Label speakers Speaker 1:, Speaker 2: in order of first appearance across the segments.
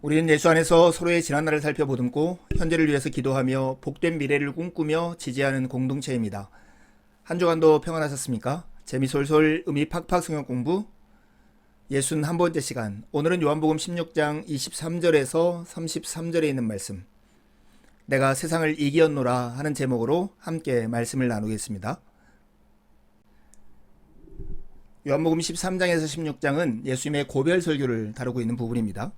Speaker 1: 우리는 예수 안에서 서로의 지난 날을 살펴보듬고 현재를 위해서 기도하며 복된 미래를 꿈꾸며 지지하는 공동체입니다. 한 주간도 평안하셨습니까? 재미솔솔 의미 팍팍 성경 공부 61번째 시간 오늘은 요한복음 16장 23절에서 33절에 있는 말씀 내가 세상을 이기었노라 하는 제목으로 함께 말씀을 나누겠습니다. 요한복음 13장에서 16장은 예수님의 고별 설교를 다루고 있는 부분입니다.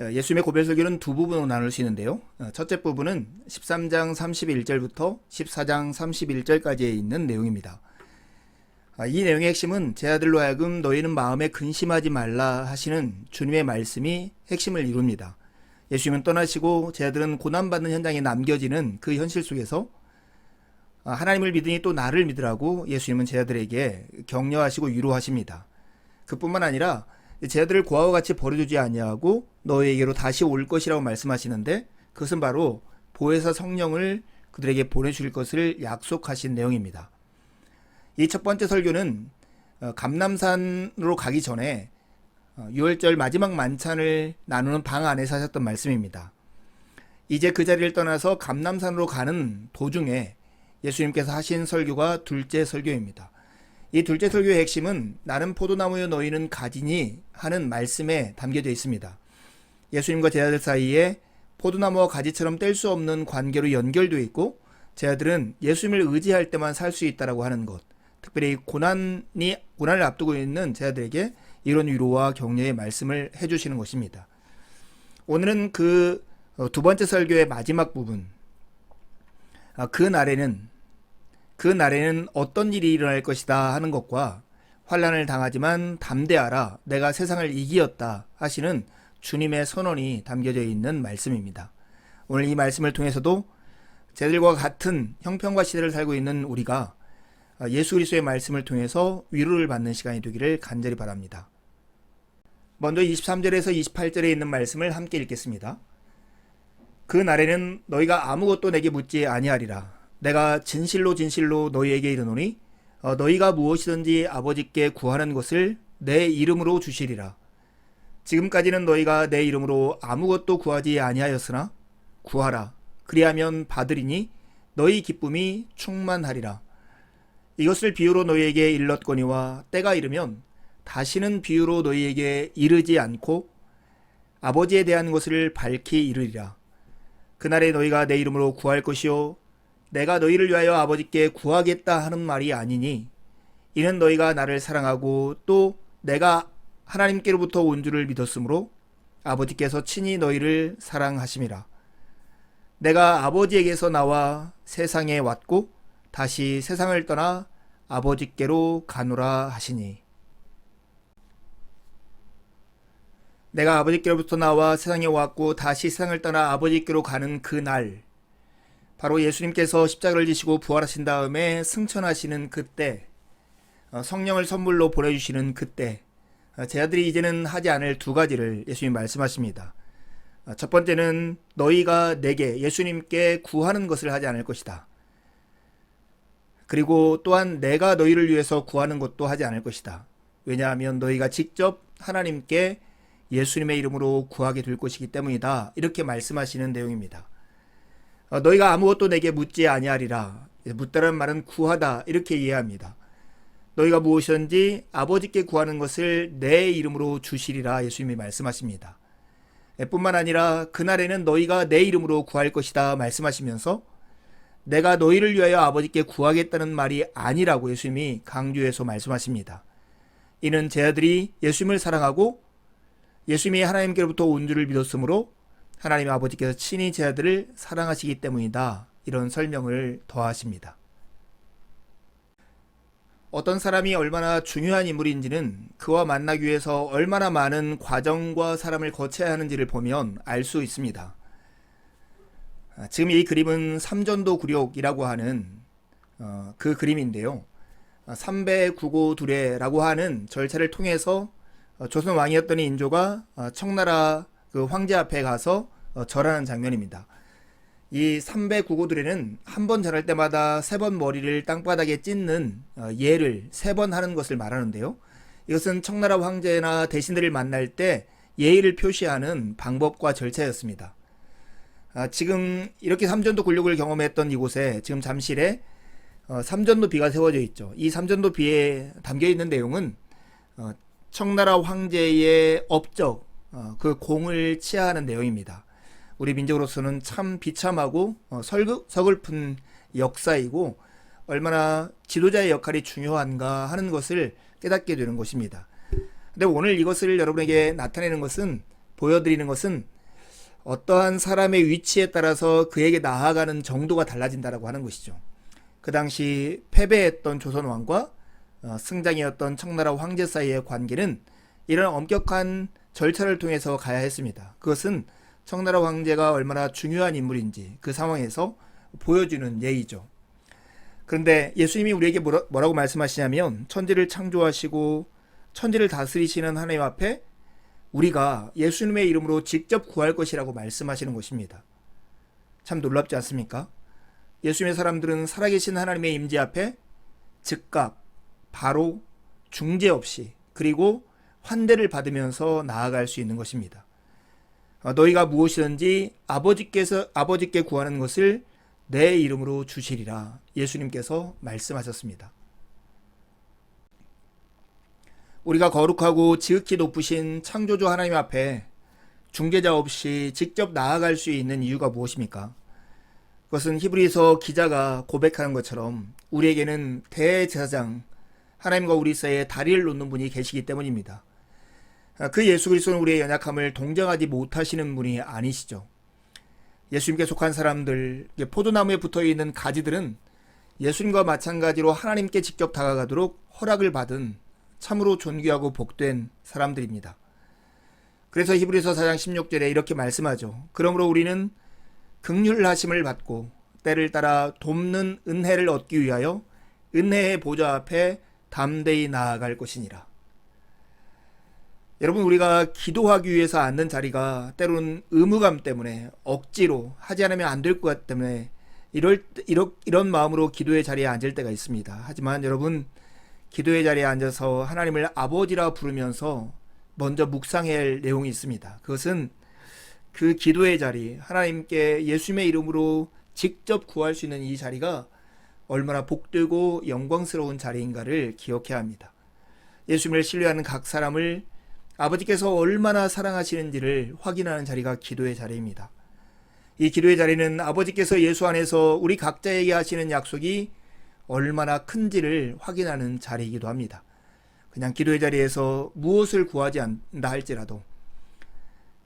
Speaker 1: 어, 예수님의 고별 설교는 두 부분으로 나눌 수 있는데요. 어, 첫째 부분은 13장 31절부터 14장 31절까지에 있는 내용입니다. 아, 이 내용의 핵심은 제 아들로 하여금 너희는 마음에 근심하지 말라 하시는 주님의 말씀이 핵심을 이룹니다. 예수님은 떠나시고 제 아들은 고난받는 현장에 남겨지는 그 현실 속에서 아, 하나님을 믿으니 또 나를 믿으라고 예수님은 제 아들에게 격려하시고 위로하십니다. 그뿐만 아니라 제자들을 고아와 같이 버려두지 아니하고 너희에게로 다시 올 것이라고 말씀하시는데 그것은 바로 보혜사 성령을 그들에게 보내주실 것을 약속하신 내용입니다. 이 첫 번째 설교는 어, 감남산으로 가기 전에 어, 6월절 마지막 만찬을 나누는 방 안에서 하셨던 말씀입니다. 이제 그 자리를 떠나서 감남산으로 가는 도중에 예수님께서 하신 설교가 둘째 설교입니다. 이 둘째 설교의 핵심은 나는 포도나무여 너희는 가지니 하는 말씀에 담겨져 있습니다. 예수님과 제자들 사이에 포도나무와 가지처럼 뗄 수 없는 관계로 연결되어 있고 제자들은 예수님을 의지할 때만 살 수 있다라고 하는 것. 특별히 고난이 고난을 앞두고 있는 제자들에게 이런 위로와 격려의 말씀을 해 주시는 것입니다. 오늘은 그 두 번째 설교의 마지막 부분. 아, 그 날에는 그 날에는 어떤 일이 일어날 것이다 하는 것과 환란을 당하지만 담대하라 내가 세상을 이기었다 하시는 주님의 선언이 담겨져 있는 말씀입니다. 오늘 이 말씀을 통해서도 제들과 같은 형편과 시대를 살고 있는 우리가 예수 그리스도의 말씀을 통해서 위로를 받는 시간이 되기를 간절히 바랍니다. 먼저 23절에서 28절에 있는 말씀을 함께 읽겠습니다. 그 날에는 너희가 아무것도 내게 묻지 아니하리라. 내가 진실로 진실로 너희에게 이르노니 어, 너희가 무엇이든지 아버지께 구하는 것을 내 이름으로 주시리라. 지금까지는 너희가 내 이름으로 아무것도 구하지 아니하였으나 구하라. 그리하면 받으리니 너희 기쁨이 충만하리라. 이것을 비유로 너희에게 일렀거니와 때가 이르면 다시는 비유로 너희에게 이르지 않고 아버지에 대한 것을 밝히 이르리라. 그날에 너희가 내 이름으로 구할 것이요 내가 너희를 위하여 아버지께 구하겠다 하는 말이 아니니 이는 너희가 나를 사랑하고 또 내가 하나님께로부터 온 줄을 믿었으므로 아버지께서 친히 너희를 사랑하심이라. 내가 아버지에게서 나와 세상에 왔고 다시 세상을 떠나 아버지께로 가노라 하시니 내가 아버지께로부터 나와 세상에 왔고 다시 세상을 떠나 아버지께로 가는 그 날 바로 예수님께서 십자가를 지시고 부활하신 다음에 승천하시는 그때 어, 성령을 선물로 보내주시는 그때 어, 제자들이 이제는 하지 않을 두 가지를 예수님 말씀하십니다. 어, 첫 번째는 너희가 내게 예수님께 구하는 것을 하지 않을 것이다. 그리고 또한 내가 너희를 위해서 구하는 것도 하지 않을 것이다. 왜냐하면 너희가 직접 하나님께 예수님의 이름으로 구하게 될 것이기 때문이다. 이렇게 말씀하시는 내용입니다. 어, 너희가 아무것도 내게 묻지 아니하리라. 묻다는 말은 구하다 이렇게 이해합니다. 너희가 무엇이든지 아버지께 구하는 것을 내 이름으로 주시리라 예수님이 말씀하십니다. 뿐만 아니라 그날에는 너희가 내 이름으로 구할 것이다 말씀하시면서 내가 너희를 위하여 아버지께 구하겠다는 말이 아니라고 예수님이 강조해서 말씀하십니다. 이는 제 아들이 예수님을 사랑하고 예수님이 하나님께로부터 온 줄을 믿었으므로 하나님 아버지께서 친히 제 아들을 사랑하시기 때문이다. 이런 설명을 더하십니다. 어떤 사람이 얼마나 중요한 인물인지는 그와 만나기 위해서 얼마나 많은 과정과 사람을 거쳐야 하는지를 보면 알 수 있습니다. 지금 이 그림은 삼전도 굴욕이라고 하는 어, 그 그림인데요. 삼배 구고 두례라고 하는 절차를 통해서 어, 조선 왕이었던 인조가 어, 청나라 그 황제 앞에 가서 어, 절하는 장면입니다. 이 삼배 구고들에는 한 번 절할 때마다 세 번 머리를 땅바닥에 찢는 어, 예를 세 번 하는 것을 말하는데요. 이것은 청나라 황제나 대신들을 만날 때 예의를 표시하는 방법과 절차였습니다. 아, 지금 이렇게 삼전도 굴욕을 경험했던 이곳에 지금 잠실에 어, 삼전도 비가 세워져 있죠. 이 삼전도 비에 담겨 있는 내용은 어, 청나라 황제의 업적, 어, 그 공을 치하하는 내용입니다. 우리 민족으로서는 참 비참하고 어, 서글픈 역사이고 얼마나 지도자의 역할이 중요한가 하는 것을 깨닫게 되는 것입니다. 근데 오늘 이것을 여러분에게 나타내는 것은 보여드리는 것은 어떠한 사람의 위치에 따라서 그에게 나아가는 정도가 달라진다라고 하는 것이죠. 그 당시 패배했던 조선 왕과 어, 승장이었던 청나라 황제 사이의 관계는 이런 엄격한 절차를 통해서 가야 했습니다. 그것은 청나라 황제가 얼마나 중요한 인물인지 그 상황에서 보여주는 예의죠. 그런데 예수님이 우리에게 뭐라, 뭐라고 말씀하시냐면 천지를 창조하시고 천지를 다스리시는 하나님 앞에 우리가 예수님의 이름으로 직접 구할 것이라고 말씀하시는 것입니다. 참 놀랍지 않습니까? 예수님의 사람들은 살아계신 하나님의 임재 앞에 즉각, 바로, 중재 없이 그리고 환대를 받으면서 나아갈 수 있는 것입니다. 어, 너희가 무엇이든지 아버지께서 아버지께 구하는 것을 내 이름으로 주시리라 예수님께서 말씀하셨습니다. 우리가 거룩하고 지극히 높으신 창조주 하나님 앞에 중재자 없이 직접 나아갈 수 있는 이유가 무엇입니까? 그것은 히브리서 기자가 고백하는 것처럼 우리에게는 대제사장 하나님과 우리 사이에 다리를 놓는 분이 계시기 때문입니다. 그 예수 그리스도는 우리의 연약함을 동정하지 못하시는 분이 아니시죠. 예수님께 속한 사람들, 포도나무에 붙어 있는 가지들은 예수님과 마찬가지로 하나님께 직접 다가가도록 허락을 받은 참으로 존귀하고 복된 사람들입니다. 그래서 히브리서 4장 16절에 이렇게 말씀하죠. 그러므로 우리는 극률하심을 받고 때를 따라 돕는 은혜를 얻기 위하여 은혜의 보좌 앞에 담대히 나아갈 것이니라. 여러분 우리가 기도하기 위해서 앉는 자리가 때로는 의무감 때문에 억지로 하지 않으면 안 될 것 같기 때문에 이럴 이런 이런 마음으로 기도의 자리에 앉을 때가 있습니다. 하지만 여러분 기도의 자리에 앉아서 하나님을 아버지라 부르면서 먼저 묵상해야 할 내용이 있습니다. 그것은 그 기도의 자리, 하나님께 예수님의 이름으로 직접 구할 수 있는 이 자리가 얼마나 복되고 영광스러운 자리인가를 기억해야 합니다. 예수님을 신뢰하는 각 사람을 아버지께서 얼마나 사랑하시는지를 확인하는 자리가 기도의 자리입니다. 이 기도의 자리는 아버지께서 예수 안에서 우리 각자에게 하시는 약속이 얼마나 큰지를 확인하는 자리이기도 합니다. 그냥 기도의 자리에서 무엇을 구하지 않다 할지라도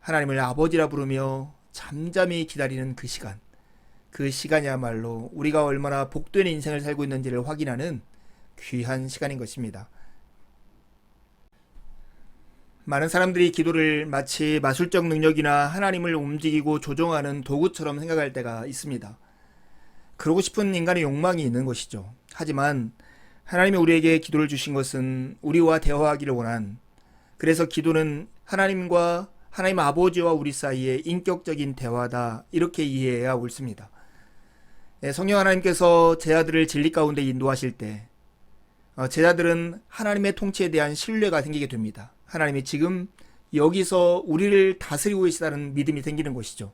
Speaker 1: 하나님을 아버지라 부르며 잠잠히 기다리는 그 시간, 그 시간이야말로 우리가 얼마나 복된 인생을 살고 있는지를 확인하는 귀한 시간인 것입니다. 많은 사람들이 기도를 마치 마술적 능력이나 하나님을 움직이고 조종하는 도구처럼 생각할 때가 있습니다. 그러고 싶은 인간의 욕망이 있는 것이죠. 하지만 하나님이 우리에게 기도를 주신 것은 우리와 대화하기를 원한 그래서 기도는 하나님과 하나님 아버지와 우리 사이의 인격적인 대화다 이렇게 이해해야 옳습니다. 네, 성령 하나님께서 제자들을 진리 가운데 인도하실 때 어, 제자들은 하나님의 통치에 대한 신뢰가 생기게 됩니다. 하나님이 지금 여기서 우리를 다스리고 계시다는 믿음이 생기는 것이죠.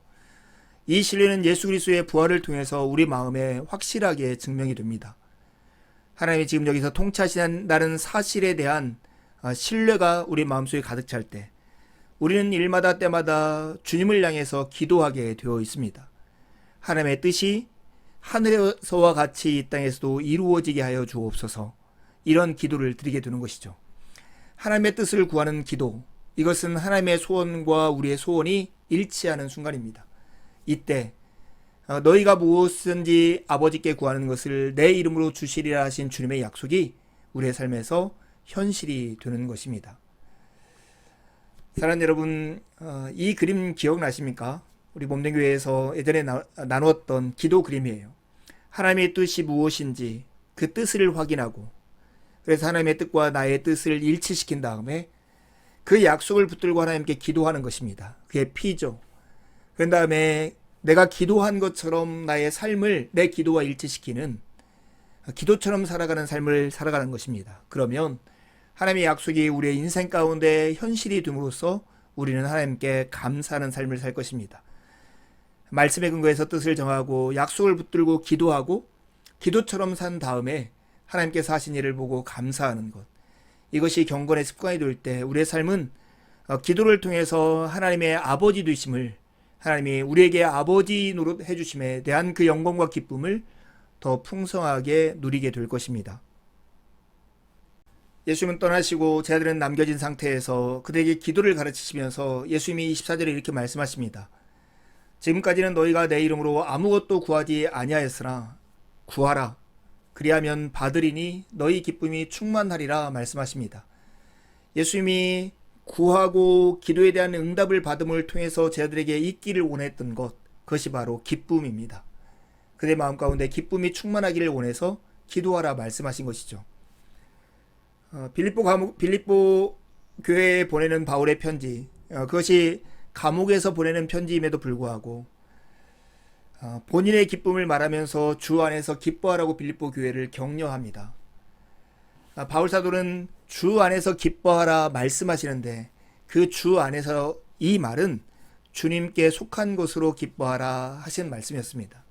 Speaker 1: 이 신뢰는 예수 그리스도의 부활을 통해서 우리 마음에 확실하게 증명이 됩니다. 하나님이 지금 여기서 통치하신다는 사실에 대한 아, 신뢰가 우리 마음속에 가득 찰 때 우리는 일마다 때마다 주님을 향해서 기도하게 되어 있습니다. 하나님의 뜻이 하늘에서와 같이 이 땅에서도 이루어지게 하여 주옵소서 이런 기도를 드리게 되는 것이죠. 하나님의 뜻을 구하는 기도, 이것은 하나님의 소원과 우리의 소원이 일치하는 순간입니다. 이때 어, 너희가 무엇든지 아버지께 구하는 것을 내 이름으로 주시리라 하신 주님의 약속이 우리의 삶에서 현실이 되는 것입니다. 사랑하는 여러분, 어, 이 그림 기억나십니까? 우리 몸den교회에서 예전에 나누었던 기도 그림이에요. 하나님의 뜻이 무엇인지 그 뜻을 확인하고 그래서 하나님의 뜻과 나의 뜻을 일치시킨 다음에 그 약속을 붙들고 하나님께 기도하는 것입니다. 그게 피죠. 그 다음에 내가 기도한 것처럼 나의 삶을 내 기도와 일치시키는 기도처럼 살아가는 삶을 살아가는 것입니다. 그러면 하나님의 약속이 우리의 인생 가운데 현실이 됨으로써 우리는 하나님께 감사하는 삶을 살 것입니다. 말씀의 근거에서 뜻을 정하고 약속을 붙들고 기도하고 기도처럼 산 다음에 하나님께서 하신 일을 보고 감사하는 것. 이것이 경건의 습관이 될 때 우리의 삶은 어, 기도를 통해서 하나님의 아버지 되심을 하나님이 우리에게 아버지 노릇 해주심에 대한 그 영광과 기쁨을 더 풍성하게 누리게 될 것입니다. 예수님은 떠나시고 제 아들은 남겨진 상태에서 그들에게 기도를 가르치시면서 예수님이 24절에 이렇게 말씀하십니다. 지금까지는 너희가 내 이름으로 아무것도 구하지 아니하였으나 구하라. 그리하면 받으리니 너희 기쁨이 충만하리라 말씀하십니다. 예수님이 구하고 기도에 대한 응답을 받음을 통해서 제자들에게 있기를 원했던 것, 그것이 바로 기쁨입니다. 그의 마음 가운데 기쁨이 충만하기를 원해서 기도하라 말씀하신 것이죠. 어, 빌립보 감옥, 빌립보 교회에 보내는 바울의 편지, 어, 그것이 감옥에서 보내는 편지임에도 불구하고 어, 본인의 기쁨을 말하면서 주 안에서 기뻐하라고 빌립보 교회를 격려합니다. 아, 바울 사도는 주 안에서 기뻐하라 말씀하시는데 그 주 안에서 이 말은 주님께 속한 것으로 기뻐하라 하신 말씀이었습니다.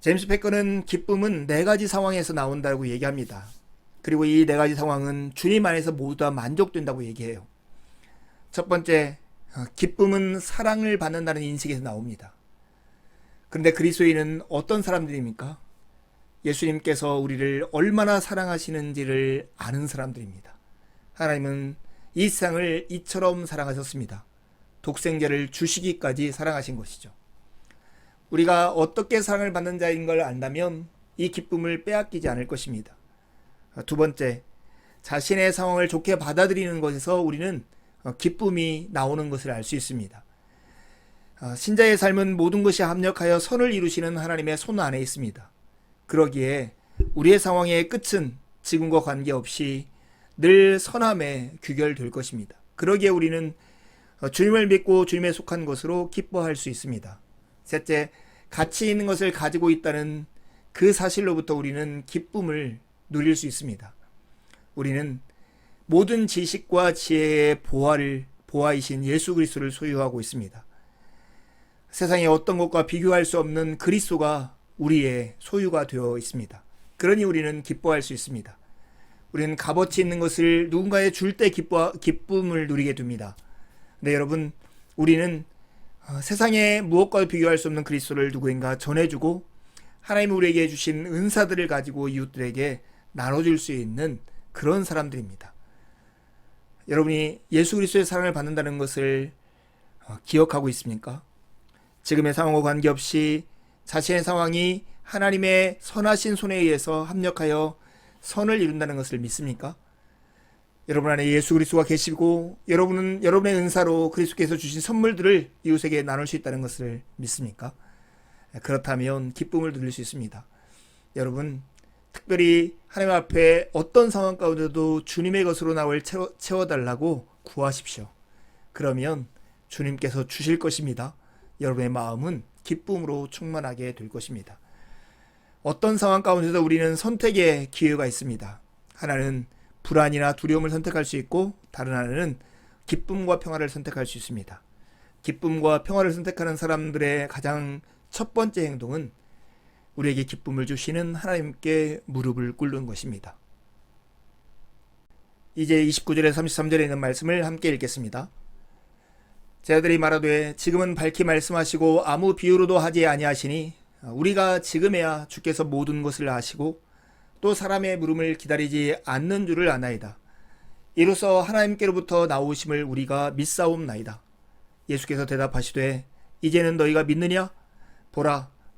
Speaker 1: 제임스 패커는 기쁨은 네 가지 상황에서 나온다고 얘기합니다. 그리고 이 네 가지 상황은 주님 안에서 모두 다 만족된다고 얘기해요. 첫 번째, 어, 기쁨은 사랑을 받는다는 인식에서 나옵니다. 그런데 그리스도인은 어떤 사람들입니까? 예수님께서 우리를 얼마나 사랑하시는지를 아는 사람들입니다. 하나님은 이 세상을 이처럼 사랑하셨습니다. 독생자를 주시기까지 사랑하신 것이죠. 우리가 어떻게 사랑을 받는 자인 걸 안다면 이 기쁨을 빼앗기지 않을 것입니다. 두 번째, 자신의 상황을 좋게 받아들이는 것에서 우리는 기쁨이 나오는 것을 알 수 있습니다. 신자의 삶은 모든 것이 합력하여 선을 이루시는 하나님의 손 안에 있습니다. 그러기에 우리의 상황의 끝은 지금과 관계없이 늘 선함에 귀결될 것입니다. 그러기에 우리는 주님을 믿고 주님에 속한 것으로 기뻐할 수 있습니다. 셋째, 가치 있는 것을 가지고 있다는 그 사실로부터 우리는 기쁨을 누릴 수 있습니다. 우리는 모든 지식과 지혜의 보화를 보화이신 예수 그리스도를 소유하고 있습니다. 세상의 어떤 것과 비교할 수 없는 그리스도가 우리의 소유가 되어 있습니다. 그러니 우리는 기뻐할 수 있습니다. 우리는 값어치 있는 것을 누군가에 줄 때 기뻐 기쁨을 누리게 됩니다. 네, 여러분, 우리는 어, 세상의 무엇과 비교할 수 없는 그리스도를 누구인가 전해주고 하나님 우리에게 주신 은사들을 가지고 이웃들에게 나눠줄 수 있는 그런 사람들입니다. 여러분이 예수 그리스도의 사랑을 받는다는 것을 어, 기억하고 있습니까? 지금의 상황과 관계없이 자신의 상황이 하나님의 선하신 손에 의해서 합력하여 선을 이룬다는 것을 믿습니까? 여러분 안에 예수 그리스도가 계시고 여러분은 여러분의 은사로 그리스도께서 주신 선물들을 이웃에게 나눌 수 있다는 것을 믿습니까? 그렇다면 기쁨을 누릴 수 있습니다. 여러분 특별히 하나님 앞에 어떤 상황 가운데도 주님의 것으로 나올 채워, 채워 달라고 구하십시오. 그러면 주님께서 주실 것입니다. 여러분의 마음은 기쁨으로 충만하게 될 것입니다. 어떤 상황 가운데도 우리는 선택의 기회가 있습니다. 하나는 불안이나 두려움을 선택할 수 있고 다른 하나는 기쁨과 평화를 선택할 수 있습니다. 기쁨과 평화를 선택하는 사람들의 가장 첫 번째 행동은 우리에게 기쁨을 주시는 하나님께 무릎을 꿇는 것입니다. 이제 29절에 33절에 있는 말씀을 함께 읽겠습니다. 제 아들이 말하되 지금은 밝히 말씀하시고 아무 비유로도 하지 아니하시니 우리가 지금에야 주께서 모든 것을 아시고 또 사람의 물음을 기다리지 않는 줄을 아나이다. 이로써 하나님께로부터 나오심을 우리가 믿사옵나이다. 예수께서 대답하시되 이제는 너희가 믿느냐? 보라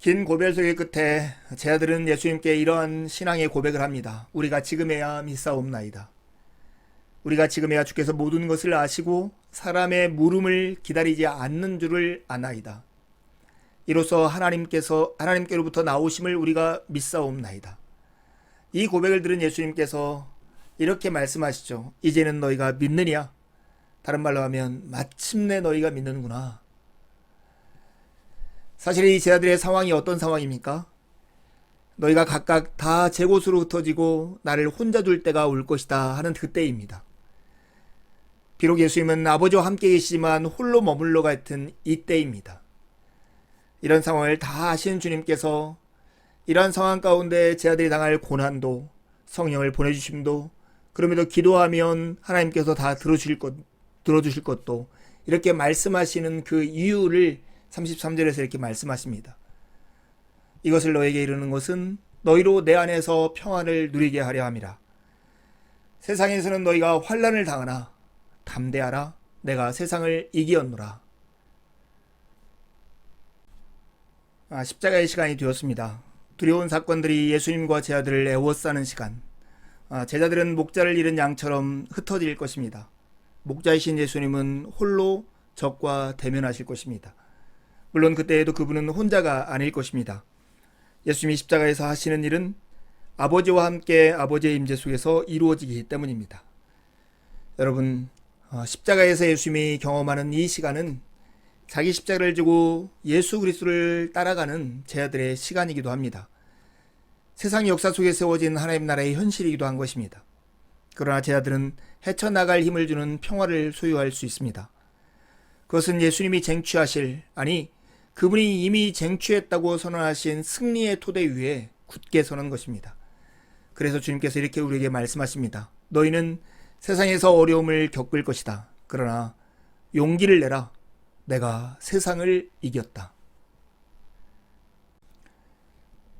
Speaker 1: 긴 고별 소개 끝에 제 아들은 예수님께 이러한 신앙의 고백을 합니다. 우리가 지금에야 믿사옵나이다. 우리가 지금에야 주께서 모든 것을 아시고 사람의 물음을 기다리지 않는 줄을 아나이다. 이로써 하나님께서 하나님께로부터 나오심을 우리가 믿사옵나이다. 이 고백을 들은 예수님께서 이렇게 말씀하시죠. 이제는 너희가 믿느냐? 다른 말로 하면 마침내 너희가 믿는구나. 사실 이 제자들의 상황이 어떤 상황입니까? 너희가 각각 다 제 곳으로 흩어지고 나를 혼자 둘 때가 올 것이다 하는 그때입니다. 비록 예수님은 아버지와 함께 계시지만 홀로 머물러 같은 이때입니다. 이런 상황을 다 아시는 주님께서 이러한 상황 가운데 제 아들이 당할 고난도 성령을 보내주심도 그럼에도 기도하면 하나님께서 다 들어주실 것, 들어주실 것도 이렇게 말씀하시는 그 이유를 33절에서 이렇게 말씀하십니다. 이것을 너에게 이르는 것은 너희로 내 안에서 평안을 누리게 하려 함이라. 세상에서는 너희가 환란을 당하나 담대하라 내가 세상을 이기었노라. 아, 십자가의 시간이 되었습니다. 두려운 사건들이 예수님과 제자들을 애워싸는 시간. 아, 제자들은 목자를 잃은 양처럼 흩어질 것입니다. 목자이신 예수님은 홀로 적과 대면하실 것입니다. 물론 그때에도 그분은 혼자가 아닐 것입니다. 예수님이 십자가에서 하시는 일은 아버지와 함께 아버지의 임재 속에서 이루어지기 때문입니다. 여러분, 어, 십자가에서 예수님이 경험하는 이 시간은 자기 십자가를 지고 예수 그리스도를 따라가는 제자들의 시간이기도 합니다. 세상 역사 속에 세워진 하나님 나라의 현실이기도 한 것입니다. 그러나 제자들은 헤쳐나갈 힘을 주는 평화를 소유할 수 있습니다. 그것은 예수님이 쟁취하실, 아니, 그분이 이미 쟁취했다고 선언하신 승리의 토대 위에 굳게 서는 것입니다. 그래서 주님께서 이렇게 우리에게 말씀하십니다. 너희는 세상에서 어려움을 겪을 것이다. 그러나 용기를 내라. 내가 세상을 이겼다.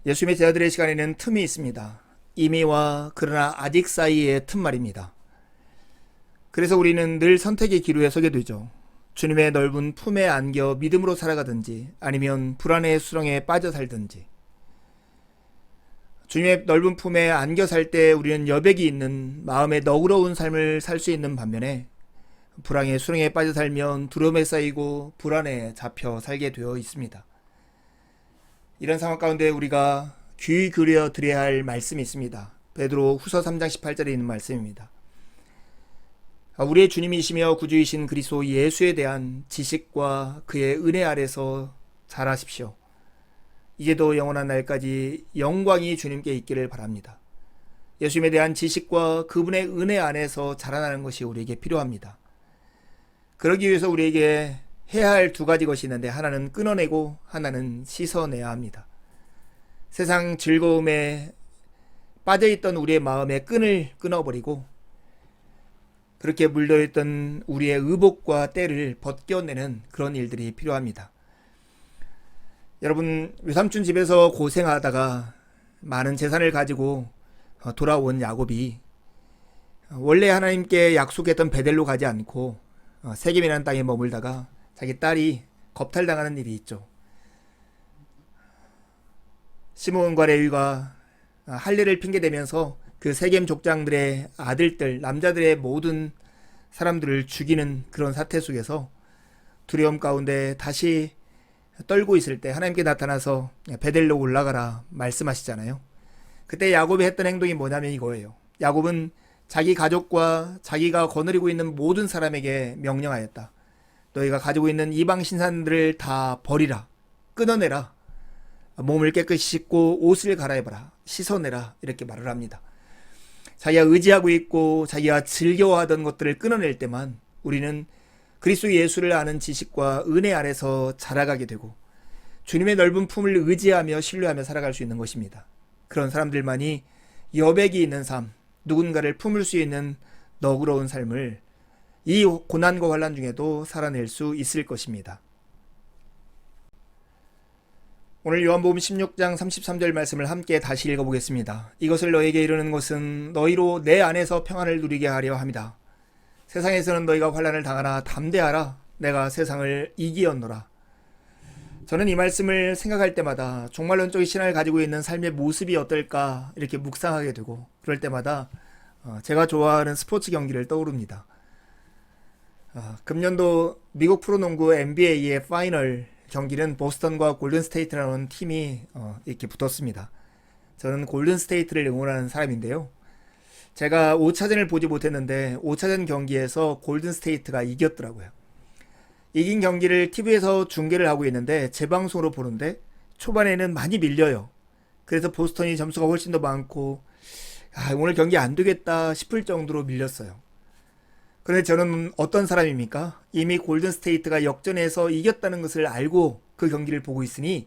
Speaker 1: 예수님의 제자들의 시간에는 틈이 있습니다. 이미와 그러나 아직 사이의 틈 말입니다. 그래서 우리는 늘 선택의 기로에 서게 되죠. 주님의 넓은 품에 안겨 믿음으로 살아가든지 아니면 불안의 수렁에 빠져 살든지 주님의 넓은 품에 안겨 살 때 우리는 여백이 있는 마음의 너그러운 삶을 살 수 있는 반면에 불안의 수렁에 빠져 살면 두려움에 쌓이고 불안에 잡혀 살게 되어 있습니다. 이런 상황 가운데 우리가 귀 기울여 드려야 할 말씀이 있습니다. 베드로 후서 3장 18절에 있는 말씀입니다. 우리의 주님이시며 구주이신 그리스도 예수에 대한 지식과 그의 은혜 아래서 잘하십시오. 이제도 영원한 날까지 영광이 주님께 있기를 바랍니다. 예수님에 대한 지식과 그분의 은혜 안에서 자라나는 것이 우리에게 필요합니다. 그러기 위해서 우리에게 해야 할 두 가지 것이 있는데 하나는 끊어내고 하나는 씻어내야 합니다. 세상 즐거움에 빠져있던 우리의 마음의 끈을 끊어버리고 그렇게 물들어있던 우리의 의복과 때를 벗겨내는 그런 일들이 필요합니다. 여러분 외삼촌 집에서 고생하다가 많은 재산을 가지고 어, 돌아온 야곱이 원래 하나님께 약속했던 베델로 가지 않고 어, 세겜이라는 땅에 머물다가 자기 딸이 겁탈당하는 일이 있죠. 시몬과 레위가 어, 할례를 핑계대면서 그 세겜 족장들의 아들들, 남자들의 모든 사람들을 죽이는 그런 사태 속에서 두려움 가운데 다시 떨고 있을 때 하나님께 나타나서 베델로 올라가라 말씀하시잖아요. 그때 야곱이 했던 행동이 뭐냐면 이거예요. 야곱은 자기 가족과 자기가 거느리고 있는 모든 사람에게 명령하였다. 너희가 가지고 있는 이방 신산들을 다 버리라. 끊어내라. 몸을 깨끗이 씻고 옷을 갈아입어라. 씻어내라. 이렇게 말을 합니다. 자기가 의지하고 있고 자기가 즐겨하던 것들을 끊어낼 때만 우리는 그리스도 예수를 아는 지식과 은혜 아래서 자라가게 되고 주님의 넓은 품을 의지하며 신뢰하며 살아갈 수 있는 것입니다. 그런 사람들만이 여백이 있는 삶, 누군가를 품을 수 있는 너그러운 삶을 이 고난과 환란 중에도 살아낼 수 있을 것입니다. 오늘 요한복음 16장 33절 말씀을 함께 다시 읽어보겠습니다. 이것을 너에게 이르는 것은 너희로 내 안에서 평안을 누리게 하려 함이다. 세상에서는 너희가 환란을 당하나 담대하라. 내가 세상을 이기었노라. 저는 이 말씀을 생각할 때마다 종말론적인 신앙을 가지고 있는 삶의 모습이 어떨까 이렇게 묵상하게 되고 그럴 때마다 어, 제가 좋아하는 스포츠 경기를 떠오릅니다. 어, 금년도 미국 프로농구 NBA의 파이널 경기는 보스턴과 골든스테이트라는 팀이 어, 이렇게 붙었습니다. 저는 골든스테이트를 응원하는 사람인데요. 제가 5차전을 보지 못했는데 5차전 경기에서 골든스테이트가 이겼더라고요. 이긴 경기를 TV에서 중계를 하고 있는데 재방송으로 보는데 초반에는 많이 밀려요. 그래서 보스턴이 점수가 훨씬 더 많고 아, 오늘 경기 안 되겠다 싶을 정도로 밀렸어요. 그런데 저는 어떤 사람입니까? 이미 골든스테이트가 역전해서 이겼다는 것을 알고 그 경기를 보고 있으니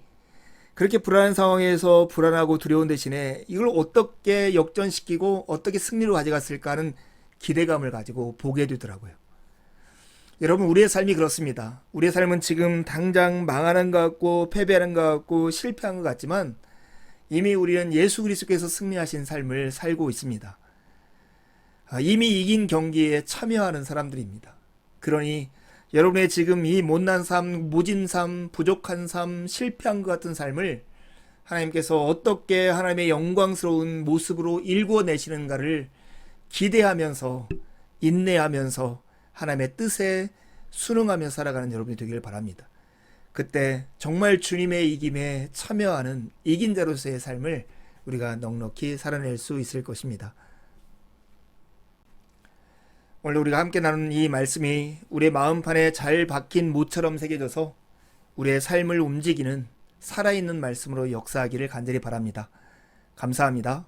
Speaker 1: 그렇게 불안한 상황에서 불안하고 두려운 대신에 이걸 어떻게 역전시키고 어떻게 승리로 가져갔을까 하는 기대감을 가지고 보게 되더라고요. 여러분, 우리의 삶이 그렇습니다. 우리의 삶은 지금 당장 망하는 것 같고 패배하는 것 같고 실패한 것 같지만 이미 우리는 예수 그리스도께서 승리하신 삶을 살고 있습니다. 아, 이미 이긴 경기에 참여하는 사람들입니다. 그러니 여러분의 지금 이 못난 삶, 무진 삶, 부족한 삶, 실패한 것 같은 삶을 하나님께서 어떻게 하나님의 영광스러운 모습으로 일궈내시는가를 기대하면서 인내하면서 하나님의 뜻에 순응하며 살아가는 여러분이 되기를 바랍니다. 그때 정말 주님의 이김에 참여하는 이긴 자로서의 삶을 우리가 넉넉히 살아낼 수 있을 것입니다. 오늘 우리가 함께 나눈 이 말씀이 우리의 마음판에 잘 박힌 모처럼 새겨져서 우리의 삶을 움직이는 살아있는 말씀으로 역사하기를 간절히 바랍니다. 감사합니다.